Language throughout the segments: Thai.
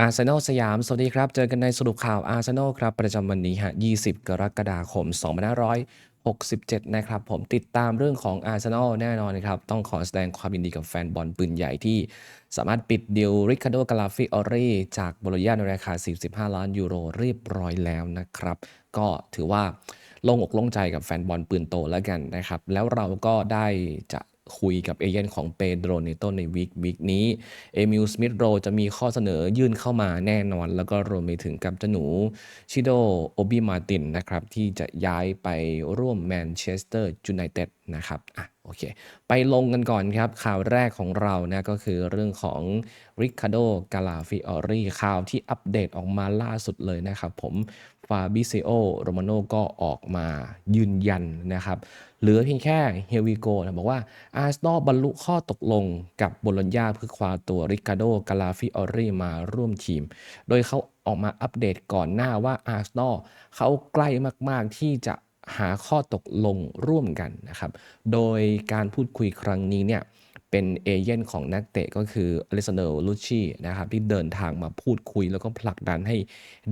อาร์เซนอลสยาม สวัสดีครับ เจอกันในสรุปข่าวอาร์เซนอลครับ ประจำวันนี้ฮะ 20 กรกฎาคม 2567 นะครับ ผมติดตามเรื่องของอาร์เซนอลแน่นอนนะครับ ต้องขอแสดงความยินดีกับแฟนบอลปืนใหญ่ที่ สามารถปิดดีลริคาโดกาลาฟิออรีจากบโลญญาในราคา 45 ล้านยูโรเรียบร้อยแล้วนะครับ ก็ถือว่าโลงอกโล่งใจกับแฟนบอลปืนโตแล้วกันนะครับ แล้วเราก็ได้จะ คุยกับเอเย่นของเปโดรเนโตในวีควีคนี้เอมิลสมิธโรจะมีข้อเสนอยื่นเข้ามาแน่นอน แล้วก็รวมไปถึงกับเจ้าหนูชิโดโอบิมาตินนะครับ ที่จะย้ายไปร่วมแมนเชสเตอร์ยูไนเต็ดนะครับอะโอเค ไปลงกันก่อนครับ ข่าวแรกของเรานะก็คือเรื่องของริคาโดกาลาฟิออรีข่าวที่อัปเดตออกมาล่าสุดเลยนะครับผม ฟาบิเซโอโรมาโนก็ออกมายืนยันนะครับเหลือเพียงแค่เฮวิโกนะบอกว่าอาร์เซนอลบรรลุข้อตกลงกับบโลญญาเพื่อคว้าตัวริคาโดกาลาฟิออรีมาร่วมทีม โดยเขาออกมาอัปเดตก่อนหน้าว่าอาร์เซนอลเขาใกล้มาก ๆ ที่จะหาข้อตกลงร่วมกันนะครับ โดยการพูดคุยครั้งนี้เนี่ย เป็นเอเย่นของนักเตะก็คืออเลซานเดลูชีนะครับที่เดินทางมาพูดคุยแล้วก็ผลักดันให้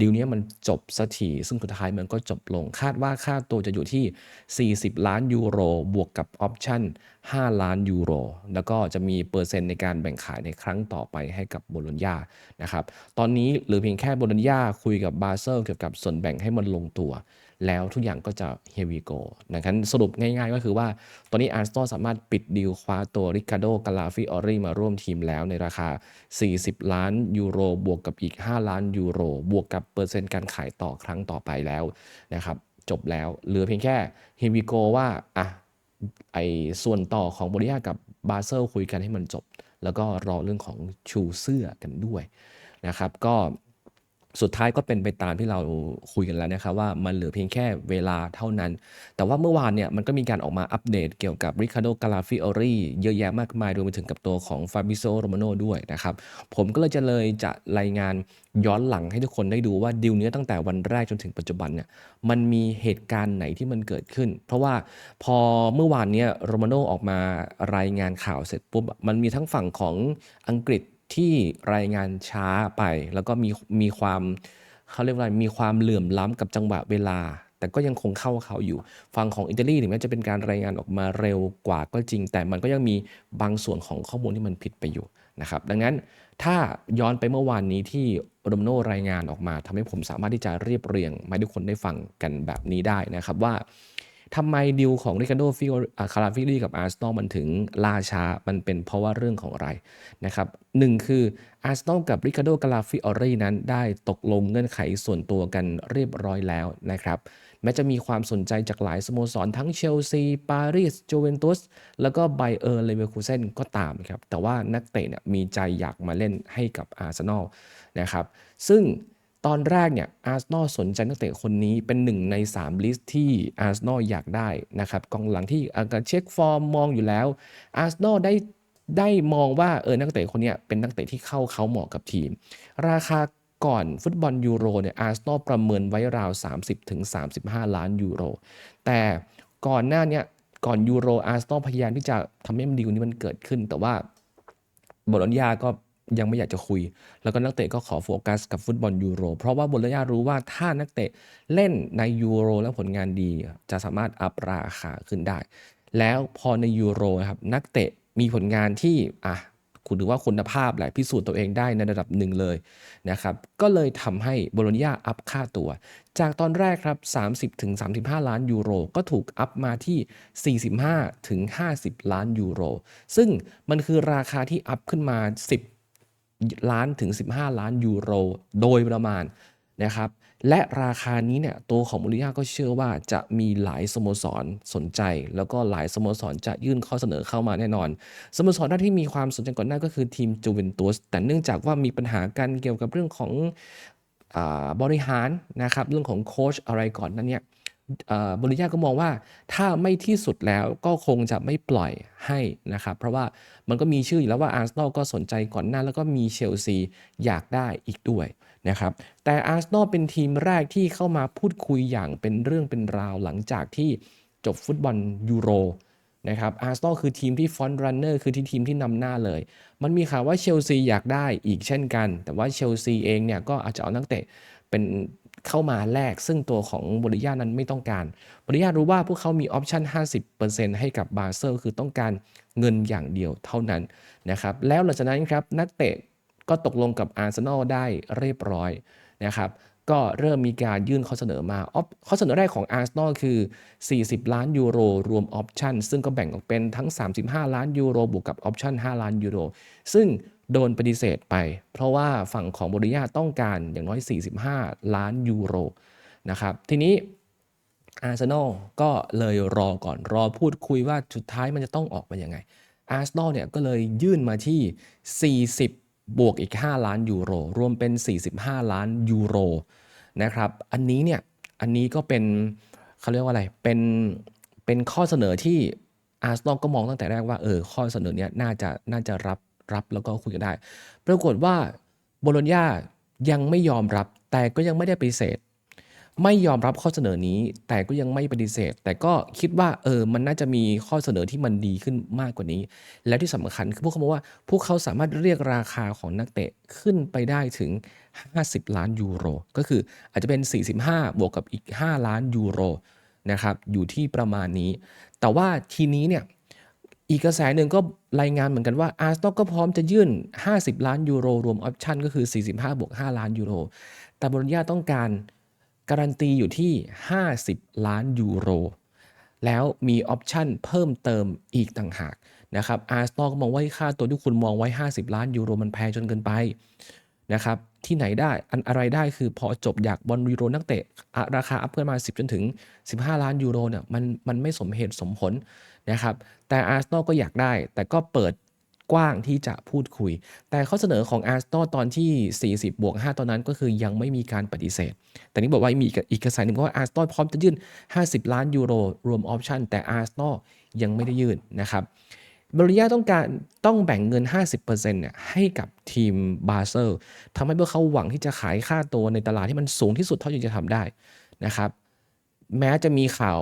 ดีลนี้มันจบสักทีซึ่งสุดท้ายมันก็จบลง คาดว่าค่าตัวจะอยู่ที่ 40 ล้านยูโร บวกกับออปชั่น 5 ล้านยูโร แล้วก็จะมีเปอร์เซ็นต์ในการแบ่งขายในครั้งต่อไปให้กับโบโลญญานะครับตอนนี้เหรือเพียงแค่โบโลญญาคุยกับบาเซลเกี่ยวกับส่วนแบ่งให้มันลงตัว แล้วทุกอย่างก็จะ here we go นะครับสรุปง่ายๆ ก็คือว่า ตอนนี้อาร์เซนอลสามารถปิดดีลคว้าตัวริคาโดกาลาฟิออรี่มาร่วมทีมแล้วในราคา 40 ล้านยูโร บวกกับอีก 5 ล้านยูโร บวกกับเปอร์เซ็นต์การขายต่อครั้งต่อไปแล้วนะครับจบแล้วเหลือเพียงแค่ here we go ว่าอะไอส่วนต่อของบริยากับบาเซลคุยกันให้มันจบ แล้วก็รอเรื่องของชูเสื้อกันด้วยนะครับก็ สุดท้ายก็เป็นไปตามที่เราคุยกันแล้วนะครับว่ามันเหลือเพียงแค่เวลาเท่านั้น แต่ว่าเมื่อวานเนี่ยมันก็มีการออกมาอัปเดตเกี่ยวกับริคาร์โดกาลาฟิออรีเยอะแยะมากมายรวมไปถึงกับตัวของฟาบิโซโรมาโนด้วยนะครับ ผมก็เลยจะเลยจะรายงานย้อนหลังให้ทุกคนได้ดูว่าดิวเนี้ยตั้งแต่วันแรกจนถึงปัจจุบันเนี่ยมันมีเหตุการณ์ไหนที่มันเกิดขึ้น เพราะว่าพอเมื่อวานเนี้ยโรมาโนออกมารายงานข่าวเสร็จปุ๊บมันมีทั้งฝั่งของอังกฤษ ที่รายงานช้าไป แล้วก็มีมีความเขาเรียกว่าไรมีความเหลื่อมล้ำกับจังหวะเวลา แต่ก็ยังคงเข้าเขาอยู่ฝั่งของอิตาลีถึงแม้จะเป็นการรายงานออกมาเร็วกว่าก็จริง แต่มันก็ยังมีบางส่วนของข้อมูลที่มันผิดไปอยู่นะครับดังนั้นถ้าย้อนไปเมื่อวานนี้ที่โรมโนรายงานออกมาทำให้ผมสามารถที่จะเรียบเรียงมาให้ทุกคนได้ฟังกันแบบนี้ได้นะครับว่า ทำไมดิวของริคาโดฟิโอคาราฟิลี่กับอาร์เซนอลมันถึงล่าช้า มันเป็นเพราะว่าเรื่องของอะไรนะครับหนึ่งคืออาร์เซนอลกับริคาโดกาลาฟิออรีนั้นได้ตกลงเงื่อนไขส่วนตัวกันเรียบร้อยแล้วนะครับแม้จะมีความสนใจจากหลายสโมสรทั้งเชลซี ปารีสจูเวนตุส แล้วก็ไบเออร์เลเวอร์คูเซนก็ตามครับ แต่ว่านักเตะเนี่ยมีใจอยากมาเล่นให้กับอาร์เซนอลนะครับ ซึ่ง ตอนแรกเนี่ยอาร์เซนอลสนใจนักเตะคนนี้เป็นหนึ่งใน 3 ลิสต์ที่อาร์เซนอลอยากได้นะครับกองหลังที่อาจจะเช็คฟอร์มมองอยู่แล้วอาร์เซนอลได้ได้มองว่าเออนักเตะคนนี้เป็นนักเตะที่เข้าเขาเหมาะกับทีม ราคาก่อนฟุตบอลยูโรเนี่ยอาร์เซนอลประเมินไว้ราว 30-35 ล้านยูโร แต่ก่อนหน้านี่ยก่อนยูโรอาร์เซนอลพยายามที่จะทำให้มันดีลนี้มันเกิดขึ้น แต่ว่าบโลญญาก็ ยังไม่อยากจะคุย แล้วก็นักเตะก็ขอโฟกัสกับฟุตบอลยูโร เพราะว่าโบโลญญารู้ว่าถ้านักเตะเล่นในยูโรแล้วผลงานดีจะสามารถอัพราคาขึ้นได้ แล้วพอในยูโรครับนักเตะมีผลงานที่อะคุณถือว่าคุณภาพแหละพิสูจน์ตัวเองได้ในระดับหนึ่งเลยนะครับ ก็เลยทำให้โบโลญญาอัพค่าตัว จากตอนแรกครับ 30-35 ล้านยูโร ก็ถูกอัพมาที่ 45-50 ล้านยูโร ซึ่งมันคือราคาที่อัพขึ้นมา 10 ล้านถึง 15 ล้านยูโร โดยประมาณนะครับ และราคานี้เนี่ยตัวของมูริยาก็เชื่อว่าจะมีหลายสโมสรสนใจ แล้วก็หลายสโมสรจะยื่นข้อเสนอเข้ามาแน่นอน สโมสรที่มีความสนใจก่อนหน้าก็คือทีมจูเวนตุสแต่เนื่องจากว่ามีปัญหากันเกี่ยวกับเรื่องของอบริหารนะครับเรื่องของโค้ชอะไรก่อนนั้นเนี่ย บริยาก็มองว่าถ้าไม่ที่สุดแล้วก็คงจะไม่ปล่อยให้นะครับ เพราะว่ามันก็มีชื่ออยู่แล้วว่าอาร์เซนอลก็สนใจก่อนหน้า แล้วก็มีเชลซีอยากได้อีกด้วยนะครับ แต่อาร์เซนอลเป็นทีมแรกที่เข้ามาพูดคุยอย่างเป็นเรื่องเป็นราวหลังจากที่จบฟุตบอลยูโรนะครับอาร์เซนอลคือทีมที่ฟอนต์รันเนอร์คือที่ทีมที่นำหน้าเลย มันมีข่าวว่าเชลซีอยากได้อีกเช่นกัน แต่ว่าเชลซีเองเนี่ยก็อาจจะเอานักเตะเป็น เข้ามาแลกซึ่งตัวของบริยานั้นไม่ต้องการ บริยารู้ว่าพวกเขามีออปชั่น 50%ให้กับบาเซลคือต้องการเงินอย่างเดียวเท่านั้นนะครับแล้วหลังจากนั้นครับนักเตะก็ตกลงกับอาร์เซนอลได้เรียบร้อยนะครับก็เริ่มมีการยื่นข้อเสนอมาข้อเสนอแรกของอาร์เซนอลคือ 40 ล้านยูโร รวมออปชันซึ่งก็แบ่งออกเป็นทั้ง 35 ล้านยูโรบวกกับออปชัน5ล้านยูโร ซึ่ง โดนปฏิเสธไป เพราะว่าฝั่งของบริยาต้องการอย่างน้อย 45 ล้านยูโรนะครับทีนี้อาร์เซนอลก็เลยรอก่อนรอพูดคุยว่าสุดท้ายมันจะต้องออกมายังไงอาร์เซนอลเนี่ยก็เลยยื่นมาที่ 40 บวกอีก 5 ล้านยูโร รวมเป็น 45 ล้านยูโรนะครับอันนี้เนี่ยอันนี้ก็เป็นเขาเรียกว่าอะไรเป็นเป็นข้อเสนอที่อาร์เซนอลก็มองตั้งแต่แรกว่าเออข้อเสนอเนี้ยน่าจะน่าจะรับ รับแล้วก็คุยกันได้ ปรากฏว่าโบโลญญายังไม่ยอมรับ แต่ก็ยังไม่ได้ปฏิเสธ ไม่ยอมรับข้อเสนอนี้ แต่ก็ยังไม่ปฏิเสธ แต่ก็คิดว่าเออมันน่าจะมีข้อเสนอที่มันดีขึ้นมากกว่านี้ และที่สำคัญคือพวกเขาบอกว่า พวกเขาสามารถเรียกราคาของนักเตะขึ้นไปได้ถึง 50 ล้านยูโร ก็คืออาจจะเป็น 45 บวกกับอีก 5 ล้านยูโรนะครับอยู่ที่ประมาณนี้ แต่ว่าทีนี้เนี่ย อีกกระแสหนึ่งก็รายงานเหมือนกันว่าอาร์เซนอลก็พร้อมจะยื่น 50 ล้านยูโร รวมออปชั่นก็คือ 45บวก5ล้านยูโร แต่บรญญาต้องการการันตีอยู่ที่ 50 ล้านยูโร แล้วมีออปชั่นเพิ่มเติมอีกต่างหากนะครับอาร์เซนอก็มองว่าค่าตัวที่คุณมองไว้ 50 ล้านยูโรมันแพงจนเกินไปนะครับที่ไหนได้อันอะไรได้คือพอจบอยากบอลยูโรนักเตะราคาอัพขึ้นมา 10 จนถึง 15 ล้านยูโรเนี่ยมันมันไม่สมเหตุสมผล นะครับแต่อาร์เซนอลก็อยากได้ แต่ก็เปิดกว้างที่จะพูดคุย แต่ข้อเสนอของอาร์เซนอลตอนที่ 40 บวก 5 ตอนนั้นก็คือยังไม่มีการปฏิเสธ แต่นี้บอกว่ามีอีกกระแสหนึ่งว่าอาร์เซนอลพร้อมจะยื่น 50 ล้านยูโรรวมออปชั่นแต่อาร์เซนอลยังไม่ได้ยื่นนะครับบริยาต้องการต้องแบ่งเงิน 50%เนี่ยให้กับทีมบาเซลทำให้พวกเขาหวังที่จะขายค่าตัวในตลาดที่มันสูงที่สุดเท่าที่จะทำได้นะครับ แม้จะมีข่าว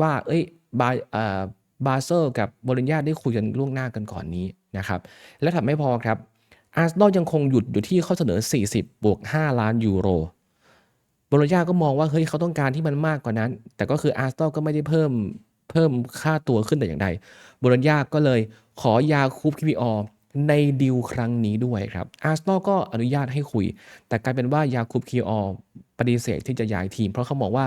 ว่า เอ้ยบาอ่า บาเซลกับบริญญาได้คุยกันล่วงหน้ากันก่อนนี้นะครับ และทำไม่พอครับอาร์เซนอลยังคงหยุดอยู่ที่ข้อเสนอ 40 บวก 5 ล้านยูโรบริญญาก็มองว่าเฮ้ยเขาต้องการที่มันมากกว่านั้น แต่ก็คืออาร์เซนอลก็ไม่ได้เพิ่มเพิ่มค่าตัวขึ้นแต่อย่างใดบริญญาก็เลยขอยาคูปคิวิออในดิวครั้งนี้ด้วยครับอาร์เซนอลก็อนุญาตให้คุย แต่กลายเป็นว่ายาคูปคิวอปฏิเสธที่จะย้ายทีม เพราะเขาบอกว่า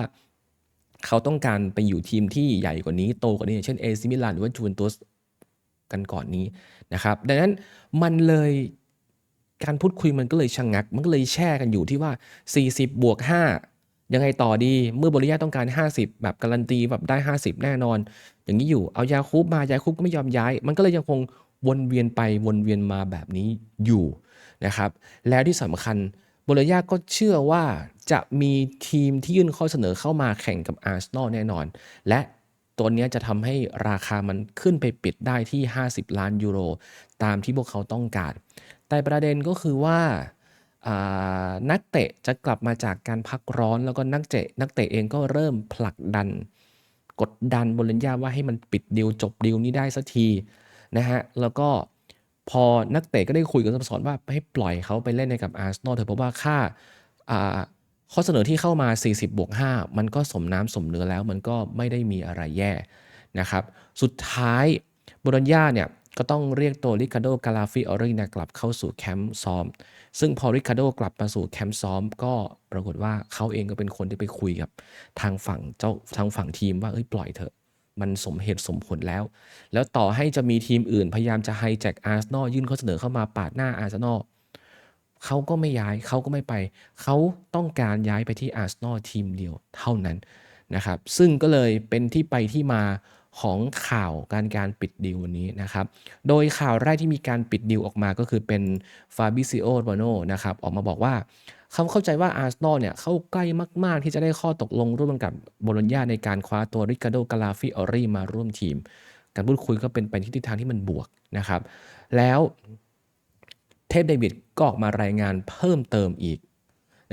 เขาต้องการไปอยู่ทีมที่ใหญ่กว่านี้โตกว่านี้ เช่นเอซิมิลานหรือว่าจูนตุสกันก่อนนี้นะครับ ดังนั้นมันเลยการพูดคุยมันก็เลยชะงงัก มันก็เลยแช่กันอยู่ที่ว่า 40 บวก 5 ยังไงต่อดี เมื่อบริยาต้องการ 50 แบบการันตีแบบได้ 50 แน่นอน อย่างนี้อยู่ เอายาคูบมายาคูบก็ไม่ยอมย้าย มันก็เลยยังคงวนเวียนไปวนเวียนมาแบบนี้อยู่นะครับ แล้วที่สำคัญ บริยาก็เชื่อว่าจะมีทีมที่ยื่นข้อเสนอเข้ามาแข่งกับอาร์เซนอลแน่นอน และตัวนี้จะทำให้ราคามันขึ้นไปปิดได้ที่ 50 ล้านยูโร ตามที่พวกเขาต้องการ แต่ประเด็นก็คือว่านักเตะจะกลับมาจากการพักร้อนแล้วก็นักเตะนักเตะเองก็เริ่มผลักดัน กดดันบริญญาว่าให้มันปิดดีลจบดีลนี้ได้สักทีนะฮะแล้วก็ พอนักเตะก็ได้คุยกับสโมสรว่าให้ปล่อยเขาไปเล่นในกับอาร์เซนอลเถอะเพราะว่าค่าข้อเสนอที่เข้ามา 40บวก5มันก็สมน้ำสมเนื้อแล้วมันก็ไม่ได้มีอะไรแย่นะครับ สุดท้ายบรอนญาเนี่ยก็ต้องเรียกตัวริคาโดกาลาฟิออรีนกลับเข้าสู่แคมป์ซ้อม ซึ่งพอริคาโดกลับมาสู่แคมป์ซ้อม ก็ปรากฏว่าเขาเองก็เป็นคนที่ไปคุยกับทางฝั่งเจ้าทางฝั่งทีมว่าเอ้ยปล่อยเถอะ มันสมเหตุสมผลแล้ว แล้วต่อให้จะมีทีมอื่น พยายามจะไฮแจ็คอาร์เซนอลยื่นข้อเสนอเข้ามาปาดหน้าอาร์เซนอลเขาก็ไม่ย้ายเขาก็ไม่ไป เขาต้องการย้ายไปที่อาร์เซนอลทีมเดียวเท่านั้นนะครับ ซึ่งก็เลยเป็นที่ไปที่มาของข่าวการการปิดดีลวันนี้นะครับ โดยข่าวแรกที่มีการปิดดีลออกมาก็คือเป็นฟาบิซิโอโรโนนะครับออกมาบอกว่า เขาเข้าใจว่าอาร์เซนอลเนี่ยเข้าใกล้มาก ๆ ที่จะได้ข้อตกลงร่วมกับบโลญญาในการคว้าตัวริคาโดกาลาฟิออรีมาร่วมทีม การพูดคุยก็เป็นไปที่ทิศทางที่มันบวกนะครับ แล้วเทพเดวิดก็ออกมารายงานเพิ่มเติมอีก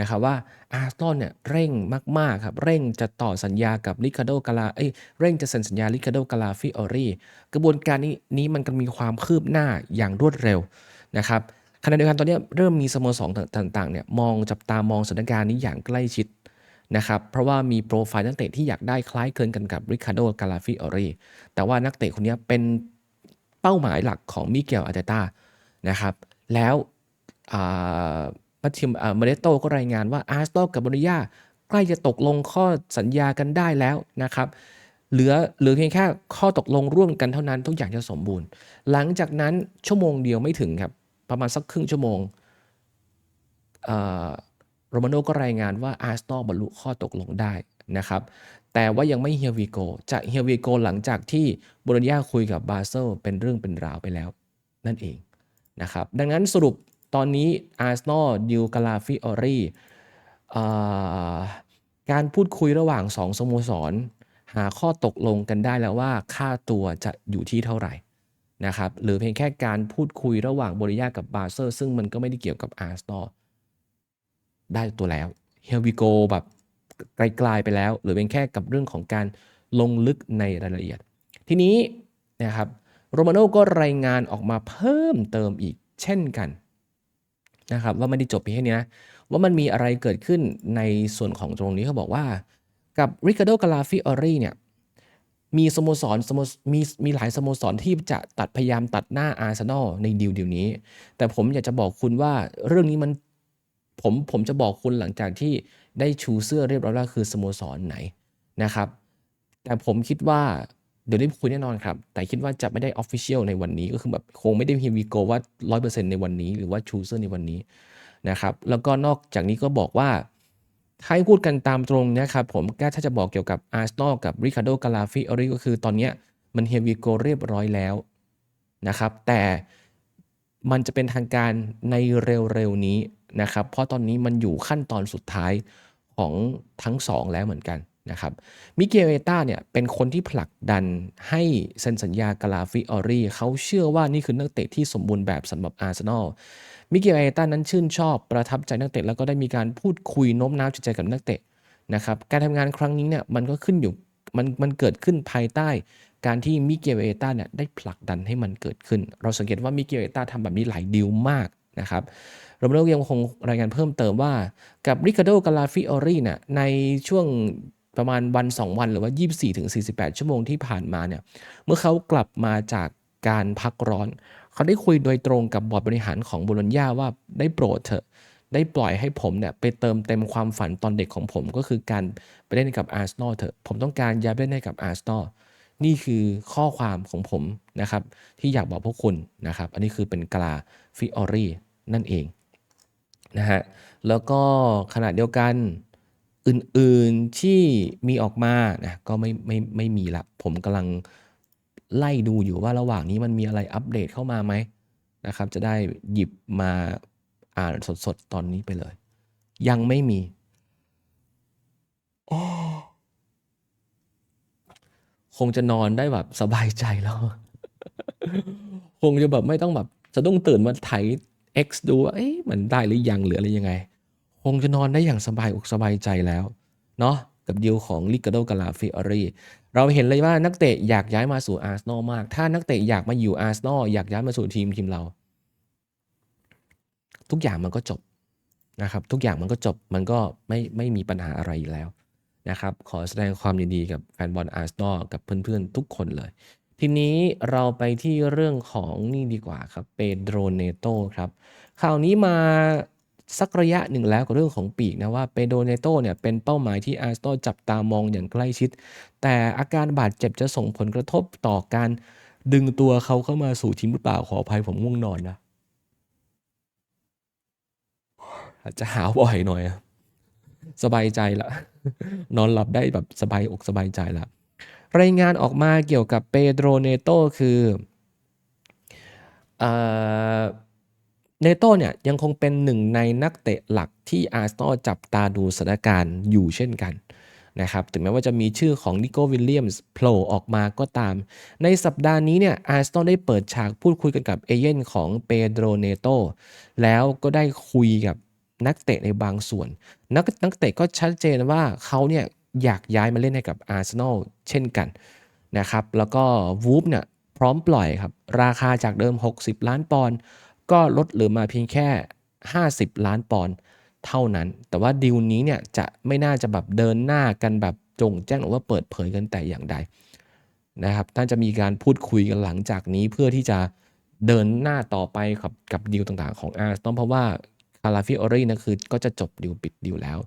นะครับว่าอาร์ e นอลเนี่ยเร่งมาก ๆ ครับ เร่งจะต่อสัญญากับลิคาโดกาลาเอ้ยเร่งจะเซ็นสัญญาลิคาโดกาลาฟิออรีกระบวนการนี้นี้มันก็มีความคืบหน้าอย่างรวดเร็วนะครับ ขณะเดียวกันตอนนี้เริ่มมีสโมสรต่างๆเนี่ยมองจับตามองสถานการณ์นี้อย่างใกล้ชิดนะครับ เพราะว่ามีโปรไฟล์นักเตะที่อยากได้คล้ายคลึงกันกับริคาร์โดกาลาฟิออรีแต่ว่านักเตะคนนี้เป็นเป้าหมายหลักของมิเกลอาเตต้านะครับ แล้วมาทิมเมเดโตก็รายงานว่าอาร์สตกับบริยาใกล้จะตกลงข้อสัญญากันได้แล้วนะครับ เหลือเหลือเพียงแค่ข้อตกลงร่วมกันเท่านั้นทุกอย่างจะสมบูรณ์ หลังจากนั้นชั่วโมงเดียวไม่ถึงครับ ประมาณสักครึ่งชั่วโมงโรมาโนก็รายงานว่าอาร์สตอบรรลุข้อตกลงได้นะครับ แต่ว่ายังไม่เฮียวีโกจะเฮียวีโกหลังจากที่โบรญญาคุยกับบาเซลเป็นเรื่องเป็นราวไปแล้ว นั่นเองนะครับ ดังนั้นสรุปตอนนี้อาร์เซนอลดิวกาลาฟิออรีการพูดคุยระหว่างสองสโมสร หาข้อตกลงกันได้แล้วว่าค่าตัวจะอยู่ที่เท่าไหร่ นะครับหรือเพียงแค่การพูดคุยระหว่างบริยากับบาเซอร์ ซึ่งมันก็ไม่ได้เกี่ยวกับอาร์เซนอได้ตัวแล้วเฮลวิโกแบบไกลๆไปแล้ว หรือเป็นแค่กับเรื่องของการลงลึกในรายละเอียด ทีนี้นะครับโรมาโน่ก็รายงานออกมาเพิ่มเติมอีกเช่นกันนะครับว่าไม่ได้จบเพียงแค่นี้นะว่ามันมีอะไรเกิดขึ้นในส่วนของตรงนี้เขาบอกว่ากับริคาโดกาลาฟิออรีเนี่ย มีสโมสรสโมมีมีหลายสโมสรที่จะตัดพยายามตัดหน้าอาร์เซนอลในดีลเดียวนี้ แต่ผมอยากจะบอกคุณว่าเรื่องนี้มันผมผมจะบอกคุณหลังจากที่ได้ชูเสื้อเรียบร้อยแล้วคือสโมสรไหนนะครับ แต่ผมคิดว่าเดี๋ยวได้คุยแน่นอนครับ แต่คิดว่าจะไม่ได้ออฟฟิเชียลในวันนี้ก็คือแบบคงไม่ได้พิมพ์วีโกว่า 100%ในวันนี้ หรือว่าชูเซอร์ในวันนี้นะครับ แล้วก็นอกจากนี้ก็บอกว่า ถ้าให้พูดกันตามตรงนะครับผมก็ถ้าจะบอกเกี่ยวกับอาร์เซนอลกับริคาร์โดกาลาฟิออริก็คือตอนนี้มันเฮวีโกเรียบร้อยแล้วนะครับ แต่มันจะเป็นทางการในเร็วๆนี้นะครับ เพราะตอนนี้มันอยู่ขั้นตอนสุดท้ายของทั้งสองแล้วเหมือนกัน นะครับมิเกลเอต้าเนี่ยเป็นคนที่ผลักดันให้เซ็นสัญญากาลาฟิออรีเขาเชื่อว่านี่คือนักเตะที่สมบูรณ์แบบสำหรับอาร์เซนอลมิเกลเอต้านั้นชื่นชอบประทับใจนักเตะแล้วก็ได้มีการพูดคุยโน้มน้าวจิตใจกับนักเตะนะครับการทำงานครั้งนี้เนี่ยมันก็ขึ้นอยู่มันมันเกิดขึ้นภายใต้การที่มิเกลเอต้าเนี่ยได้ผลักดันให้มันเกิดขึ้น เราสังเกตว่ามิเกลเอต้าทำแบบนี้หลายดีลมากนะครับโรเบโรยังคงรายงานเพิ่มเติมว่ากับริคาโดกาลาฟิออรีเนี่ยในช่วง ประมาณวัน 2 วันหรือว่า 24ถึง48 ชั่วโมงที่ผ่านมาเนี่ยเมื่อเขากลับมาจากการพักร้อน เขาได้คุยโดยตรงกับบอร์ดบริหารของบุรญญาว่าได้โปรดเถอะได้ปล่อยให้ผมเนี่ยไปเติมเต็มความฝันตอนเด็กของผมก็คือการไปเล่นกับอาร์เซนอลเถอะ ผมต้องการย้ายไปเล่นให้กับอาร์เซนอลนี่คือข้อความของผมนะครับ ที่อยากบอกพวกคุณนะครับ อันนี้คือเป็นกลาฟิออรี่นั่นเองนะฮะแล้วก็ขณะเดียวกัน อื่นๆที่มีออกมานะก็ไม่ไม่ไม่มีละ ผมกำลังไล่ดูอยู่ว่าระหว่างนี้มันมีอะไรอัปเดตเข้ามาไหมนะครับ จะได้หยิบมาอ่านสดๆ ตอนนี้ไปเลย ยังไม่มีคงจะนอนได้แบบสบายใจแล้ว คงจะแบบไม่ต้องแบบจะต้องตื่นมาไถ X ดูว่าเอ๊ะมันได้หรือยังหรืออะไรยังไงค งจะนอนได้อย่างสบายอกสบายใจแล้ว เนาะกับดีลของลิกาโดกาลาฟิออรีเราเห็นเลยว่านักเตะอยากย้ายมาสู่อาร์เซนอลมาก ถ้านักเตะอยากมาอยู่อาร์เซนอลอยากย้ายมาสู่ทีมทีมเรา ทุกอย่างมันก็จบนะครับ ทุกอย่างมันก็จบมันก็ไม่ไม่มีปัญหาอะไรแล้วนะครับ ขอแสดงความยินดีกับแฟนบอลอาร์เซนอลกับเพื่อนๆ ทุกคนเลย ทีนี้เราไปที่เรื่องของนี่ดีกว่าครับเปโดรเนโตครับข่าวนี้มา สักระยะหนึ่งแล้วกับเรื่องของปีกนะว่าเปโดเนโตเนี่ยเป็นเป้าหมายที่อาร์เซนอลจับตามองอย่างใกล้ชิด แต่อาการบาดเจ็บจะส่งผลกระทบต่อการดึงตัวเขาเข้ามาสู่ทีมหรือเปล่าขออภัยผมง่วงนอนนะอาจจะหาวบ่อยหน่อยสบายใจละนอนหลับได้แบบสบายอกสบายใจละรายงานออกมาเกี่ยวกับเปโดรเนโตคืออ เนโต้เนี่ยยังคงเป็นหนึ่งในนักเตะหลักที่อาร์เซนอลจับตาดูสถานการณ์อยู่เช่นกันนะครับถึงแม้ว่าจะมีชื่อของนิโก้วิลเลียมส์โผล่ออกมาก็ตาม ในสัปดาห์นี้เนี่ยอาร์เซนอลได้เปิดฉากพูดคุยกันกับเอเย่นของเปโดรเนโตแล้วก็ได้คุยกับนักเตะในบางส่วน นักนักเตะก็ชัดเจนว่าเขาเนี่ยอยากย้ายมาเล่นให้กับอาร์เซนอลเช่นกันนะครับแล้วก็วูฟเนี่ยพร้อมปล่อยครับ ราคาจากเดิม 60 ล้านปอนด์ ก็ลดเหลือมาเพียงแค่ 50 ล้านปอนด์เท่านั้น แต่ว่าดีลนี้เนี่ยจะไม่น่าจะแบบเดินหน้ากันแบบจงแจ้งหรือว่าเปิดเผยกันแต่อย่างใดนะครับน่าจะมีการพูดคุยกันหลังจากนี้เพื่อที่จะเดินหน้าต่อไปกับกับดีลต่างๆของอาร์เซนอลเพราะว่าคาราฟิโอรีนะคือก็จะจบดีลปิดดีลแล้ว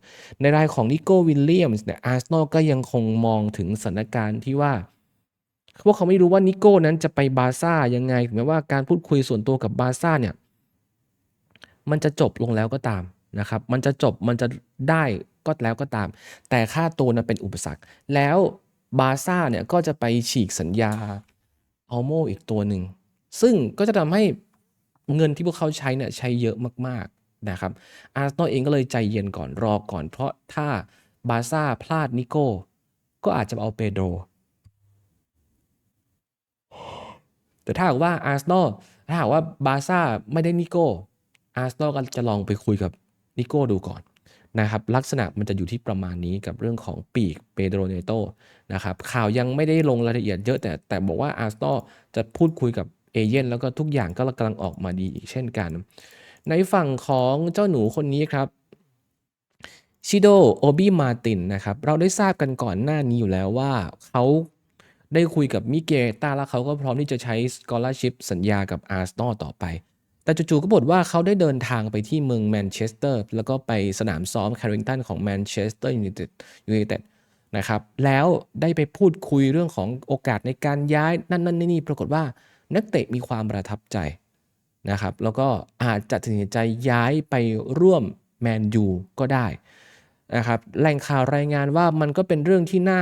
ในรายของนิโก้วิลเลียมส์เนี่ยอาร์เซนอลก็ยังคงมองถึงสถานการณ์ที่ว่า วกเขาไม่รู้ว่านิโก้นั้นจะไปบาซ่ายังไงถึงแม้ว่าการพูดคุยส่วนตัวกับบาซ่าเนี่ยมันจะจบลงแล้วก็ตามนะครับ มันจะจบมันจะได้ก็แล้วก็ตาม แต่ค่าตัวนั้นเป็นอุปสรรค แล้วบาซ่าเนี่ยก็จะไปฉีกสัญญาอัลโมอีกตัวหนึ่ง ซึ่งก็จะทำให้เงินที่พวกเขาใช้เนี่ยใช้เยอะมากๆนะครับ อาร์เซนอลเองก็เลยใจเย็นก่อนรอก่อน เพราะถ้าบาซ่าพลาดนิโก้ ก็อาจจะเอาเปโดร แต่ถ้าหากว่าอาร์เซนอลถ้าหากว่าบาซ่าไม่ได้นิโก้อาร์เซนอลก็จะลองไปคุยกับนิโก้ดูก่อนนะครับลักษณะมันจะอยู่ที่ประมาณนี้กับเรื่องของปีกเปโดรเนโตนะครับข่าวยังไม่ได้ลงรายละเอียดเยอะแต่แต่บอกว่าอาร์เซนอลจะพูดคุยกับเอเย่นแล้วก็ทุกอย่างก็กำลังออกมาดีอีกเช่นกัน ในฝั่งของเจ้าหนูคนนี้ครับชิโดโอบิมาตินนะครับเราได้ทราบกันก่อนหน้านี้อยู่แล้วว่าเขา ได้คุยกับมิเกต้าแล้วเขาก็พร้อมที่จะใช้สกอ l าชิพสัญญากับอาร์เซนอลต่อไป แต่จู่ๆก็บอกว่าเขาได้เดินทางไปที่เมืองแมนเชสเตอร์แล้วก็ไปสนามซ้อมแคริงตันของแมนเชสเตอร์ยูไนเต็ดยูไนเต็ดนะครับแล้วได้ไปพูดคุยเรื่องของโอกาสในการย้ายนั่นนั่นนี่ปรากฏว่านักเตะมีความประทับใจนะครับแล้วก็อาจจะตัดสินใจย้ายไปร่วมแมนยูก็ได้นะครับแหล่งข่าวรายงานว่ามันก็เป็นเรื่องที่น่า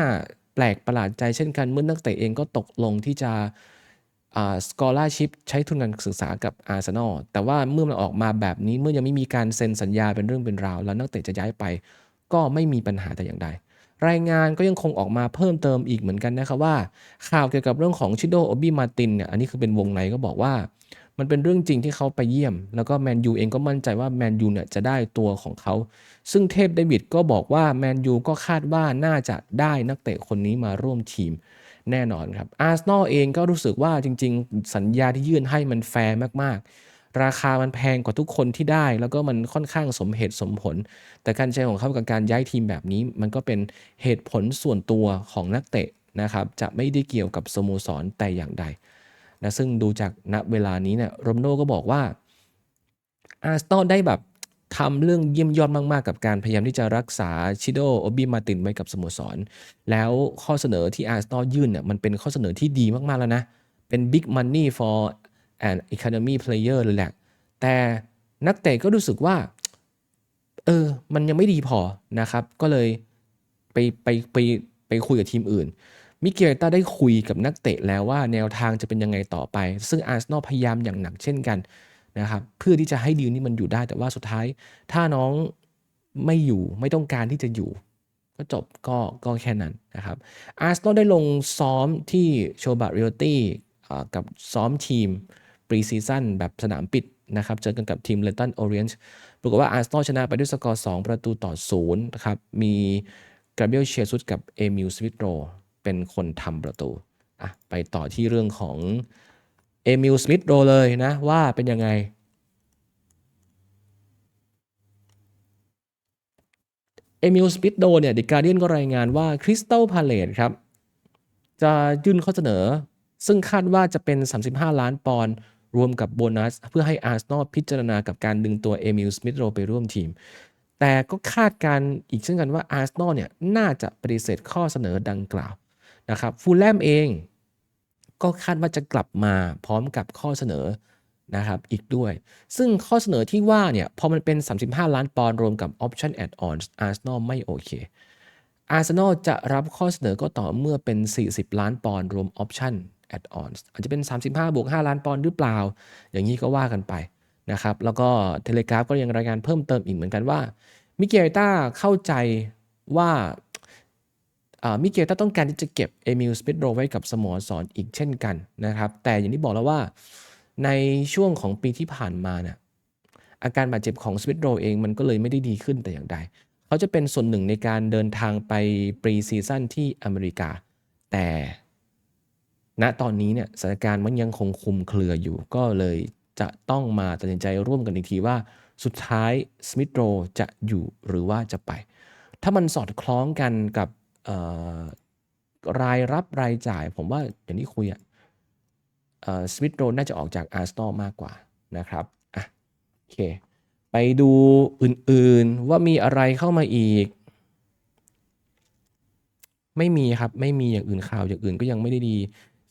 แปลกประหลาดใจเช่นกันเมื่อนักเตะเองก็ตกลงที่จะสกอลาชิพใช้ทุนการศึกษากับอาร์เซนอลแต่ว่าเมื่อมันออกมาแบบนี้เมื่อยังไม่มีการเซ็นสัญญาเป็นเรื่องเป็นราว แล้วนักเตะจะย้ายไป ก็ไม่มีปัญหาแต่อย่างใดรายงานก็ยังคงออกมาเพิ่มเติมอีกเหมือนกันนะครับว่า ข่าวเกี่ยวกับเรื่องของชิโดโอบิมาตินเนี่ยอันนี้คือเป็นวงในก็บอกว่า มันเป็นเรื่องจริงที่เขาไปเยี่ยม แล้วก็แมนยูเองก็มั่นใจว่าแมนยูเนี่ยจะได้ตัวของเขา ซึ่งเทพเดวิดก็บอกว่าแมนยูก็คาดว่าน่าจะได้นักเตะคนนี้มาร่วมทีมแน่นอนครับอาร์เซนอลเองก็รู้สึกว่าจริง ๆ สัญญาที่ยื่นให้มันแฟร์มากๆ ราคามันแพงกว่าทุกคนที่ได้ แล้วก็มันค่อนข้างสมเหตุสมผล แต่การใช้ของเขากับการย้ายทีมแบบนี้ มันก็เป็นเหตุผลส่วนตัวของนักเตะนะครับจะไม่ได้เกี่ยวกับสโมสรแต่อย่างใด นะซึ่งดูจากณเวลานี้เนี่ยโรมโนก็บอกว่าอาร์เซนอลได้แบบทำเรื่องเยี่ยมยอดมาก ๆ กับการพยายามที่จะรักษาชิโดโอบิมาตินไว้กับสโมสร แล้วข้อเสนอที่อาร์เซนอลยื่นเนี่ยมันเป็นข้อเสนอที่ดีมากๆแล้วนะ เป็น big money for an economy player เลยแหละ แต่นักเตะก็รู้สึกว่า เออ มันยังไม่ดีพอนะครับ ก็เลยไปไปไปไปคุยกับทีมอื่น มิเกลต้าได้คุยกับนักเตะแล้วว่าแนวทางจะเป็นยังไงต่อไป ซึ่งอาร์เซนอลพยายามอย่างหนักเช่นกันนะครับเพื่อที่จะให้ดีลนี้มันอยู่ได้แต่ว่าสุดท้าย ถ้าน้องไม่อยู่ไม่ต้องการที่จะอยู่ ก็จบก็ก็แค่นั้นนะครับอาร์เซนอลได้ลงซ้อมที่โชบาริโอตี้กับซ้อมทีมปรีซีซั่นแบบสนามปิดนะครับเจอกันกับทีมเลตันโอเรียนส์ปรากฏว่าอาร์เซนอลชนะไปด้วยสกอร์ 2 ประตูต่อ0นะครับมีกราเบียลเชียซุสกับเอมิลสวิตโร เป็นคนทำประตูอะไปต่อที่เรื่องของเอมิลสมิธโรเลยนะ ว่าเป็นยังไง เอมิลสมิธโรเนี่ยเดอะการ์เดียนก็รายงานว่าคริสตัลพาเลตครับ จะยื่นข้อเสนอ ซึ่งคาดว่าจะเป็น 35 ล้านปอนด์รวมกับโบนัส เพื่อให้อาร์เซนอลพิจารณากับการดึงตัวเอมิลสมิธโรไปร่วมทีม แต่ก็คาดการอีกเช่นกันว่าอาร์เซนอลเนี่ยน่าจะปฏิเสธข้อเสนอดังกล่าว นะครับฟูลแลมเองก็คาดว่าจะกลับมาพร้อมกับข้อเสนอนะครับอีกด้วย ซึ่งข้อเสนอที่ว่าเนี่ยพอมันเป็น 35 ล้านปอนด์รวมกับ option add on อาร์เซนอลไม่โอเคอาร์เซนอลจะรับข้อเสนอก็ต่อเมื่อเป็น 40 ล้านปอนด์รวม option add on อาจจะเป็น 35 บวก 5 ล้านปอนด์หรือเปล่า อย่างนี้ก็ว่ากันไปนะครับแล้วก็เทเลกราฟก็ยังรายงานเพิ่มเติมอีกเหมือนกันว่ามิเกลต้าเข้าใจว่า มิเกลต้าต้องการที่จะเก็บเอมิลสปิดโรไว้กับสโมสรออีกเช่นกันนะครับ แต่อย่างที่บอกแล้วว่าในช่วงของปีที่ผ่านมาเนี่ยอาการบาดเจ็บของสวิตโรเองมันก็เลยไม่ได้ดีขึ้นแต่อย่างใด เขาจะเป็นส่วนหนึ่งในการเดินทางไปปรีซีซั่นที่อเมริกา แต่ณตอนนี้เนี่ยสถานการณ์มันยังคงคลุมเครืออยู่ ก็เลยจะต้องมาตัดสินใจร่วมกันอีกทีว่าสุดท้ายสมิธโรจะอยู่หรือว่าจะไป ถ้ามันสอดคล้องกันกับ รายรับรายจ่าย ผมว่าอย่างที่คุยอะสมิธโรนน่าจะออกจากอาร์ e น a l มากกว่านะครับอะโอเค ไปดูอื่นๆว่ามีอะไรเข้ามาอีก ไม่มีครับ ไม่มีอย่างอื่นข่าวอย่างอื่นก็ยังไม่ได้ดี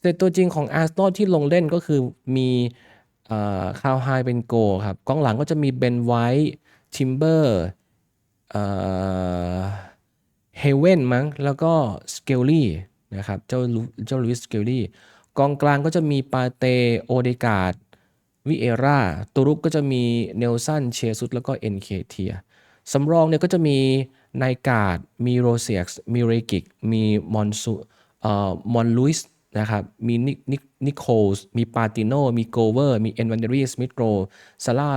แต่ตัวจริงของอาร์ e น a l ที่ลงเล่นก็คือมีเอ่อคาวไฮเป็นโกครับกองหลังก็จะมีเบนไวท์ทิมเบอร์ เฮเว่นมั้ง แล้วก็สเกลลี่นะครับ เจ้าลูเจ้าลุยสสเกลลี่ กองกลางก็จะมีปาเต โอเดกาดวิเอราตัวรุกก็จะมีเนลสัน เชซุสแล้วก็เอ็นเคเทียสำรองเนี่ยก็จะมีไนกาดมีโรเซียกมีเรกิก มีมอนซูเอ่อมอนลุยส์นะครับ มีนิกนินิโคลส์ มีปาติโน มีโกเวอร์ มีเอ็นวันเดรีสมิธโรซาร่า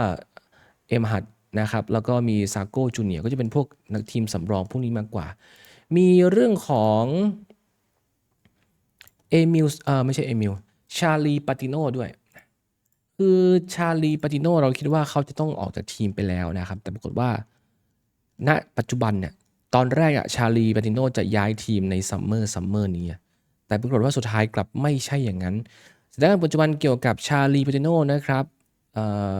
เอ็มหัด นะครับแล้วก็มีซาโก้จูเนียก็จะเป็นพวกนักทีมสำรองพวกนี้มากกว่า มีเรื่องของเอมิลเออไม่ใช่เอมิลชาลีปาติโนด้วยคือชาลีปาติโนเราคิดว่าเขาจะต้องออกจากทีมไปแล้วนะครับ แต่ปรากฏว่า ณปัจจุบันเนี่ยตอนแรกอะชาลีปาติโนจะย้ายทีมในซัมเมอร์ซัมเมอร์นี้แต่ปรากฏว่าสุดท้ายกลับไม่ใช่อย่างนั้นสถานการณ์ปัจจุบันเกี่ยวกับชาลีปาติโนนะครับเอ่อ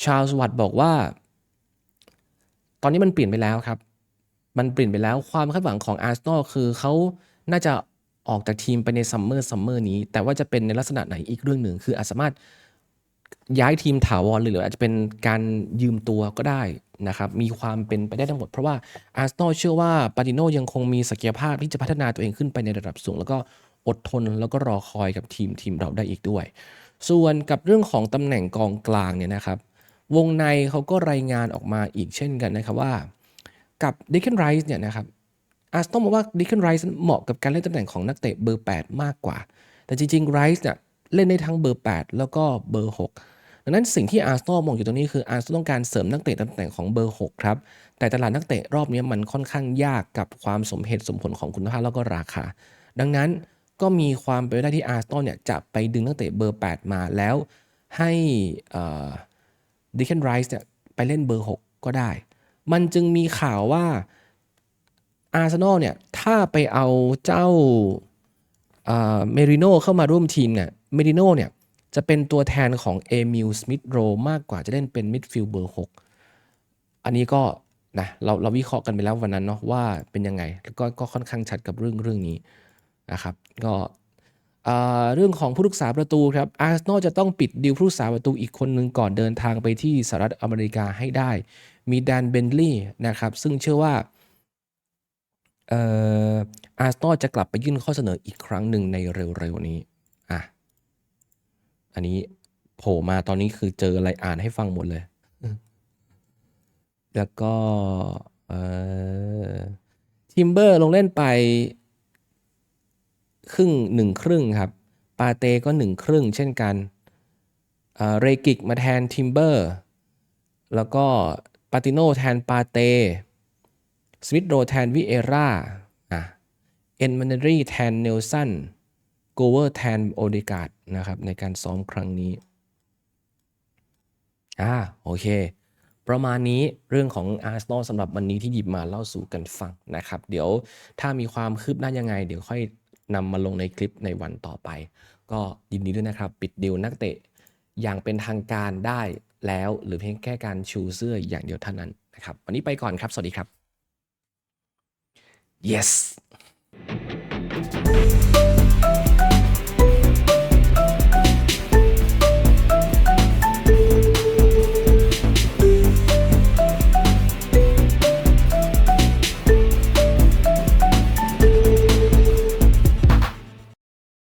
ชาลส์วัตบอกว่า ตอนนี้มันเปลี่ยนไปแล้วครับ มันเปลี่ยนไปแล้วความคาดหวังของอาร์ e น a l คือเขาน่าจะออกจากทีมไปในซัมเมอร์ซัมเมอร์นี้ แต่ว่าจะเป็นในลักษณะไหนอีกเรื่องหนึ่ง คืออาจสามารถย้ายทีมถาวรหรืออาจจะเป็นการยืมตัวก็ได้นะครับ มีความเป็นไปได้ทั้งหมด เพราะว่าอาร์ e น a l เชื่อว่าปาติโนยังคงมีศักยภาพที่จะพัฒนาตัวเองขึ้นไปในระดับสูง แล้วก็อดทนแล้วก็รอคอยกับทีมทีมเราได้อีกด้วย ส่วนกับเรื่องของตำแหน่งกองกลางเนี่ยนะครับ วงในเขาก็รายงานออกมาอีกเช่นกันนะครับว่า กับดิคเคนไรส์เนี่ยนะครับอาร์สต้องบอกว่าดิคเคนไรส์เหมาะกับการเล่นตำแหน่งของนักเตะเบอร์ 8 มากกว่า แต่จริงๆไรส์เนี่ยเล่นได้ทั้งเบอร์ 8 แล้วก็เบอร์ 6 ดังนั้นสิ่งที่อาร์สตอมองอยู่ตรงนี้คืออาร์สต้องการเสริมนักเตะตำแหน่งของเบอร์ 6 ครับ แต่ตลาดนักเตะรอบนี้มันค่อนข้างยากกับความสมเหตุสมผลของคุณภาพแล้วก็ราคา ดังนั้นก็มีความเป็นไปได้ที่อาร์สตอเนี่ยจะไปดึงนักเตะเบอร์ 8 มาแล้วให้ ดิคเคนไรส์เนี่ยไปเล่นเบอร์ 6 ก็ได้ มันจึงมีข่าวว่าอาร์เซนอลเนี่ยถ้าไปเอาเจ้าเมริโนเข้ามาร่วมทีมเนี่ยเมริโนเนี่ยจะเป็นตัวแทนของเอมิลสมิธโรมากกว่าจะเล่นเป็นมิดฟิลด์เบอร์ 6 อันนี้ก็นะเราเราวิเคราะห์กันไปแล้ววันนั้นเนาะว่าเป็นยังไงแล้วก็ก็ค่อนข้างชัดกับเรื่องเรื่องนี้นะครับ ก็ เรื่องของผู้รักษาประตูครับอาร์เซนอลจะต้องปิดดีลผู้รักษาประตูอีกคนหนึ่งก่อนเดินทางไปที่สหรัฐอเมริกาให้ได้ มีแดนเบนลี่นะครับซึ่งเชื่อว่าอาร์เซนอลจะกลับไปยื่นข้อเสนออีกครั้งหนึ่งในเร็วๆนี้อะอันนี้โผล่มาตอนนี้คือเจออะไรอ่านให้ฟังหมดเลย แล้วก็ทิมเบอร์ลงเล่นไป ครึ่งหนึ่งครึ่งครับ ปาเต้ก็หนึ่งครึ่งเช่นกันเรกิกมาแทนทิมเบอร์ แล้วก็ปาติโนแทนปาเต้สมิธโรแทนวิเอราอะเอ็นมันเนรีแทนเนลสันโกเวอร์แทนโอเดกาดนะครับในการซ้อมครั้งนี้ อ่าโอเค ประมาณนี้เรื่องของอาร์ e น a l สำหรับวันนี้ที่หยิบมาเล่าสู่กันฟังนะครับ เดี๋ยวถ้ามีความคืบหน้ายังไง เดี๋ยวค่อย นำมาลงในคลิปในวันต่อไป ก็ยินดีด้วยนะครับ ปิดดีลนักเตะ อย่างเป็นทางการได้แล้วหรือเพียงแค่การชูเสื้ออย่างเดียวเท่านั้นนะครับ วันนี้ไปก่อนครับ สวัสดีครับ yes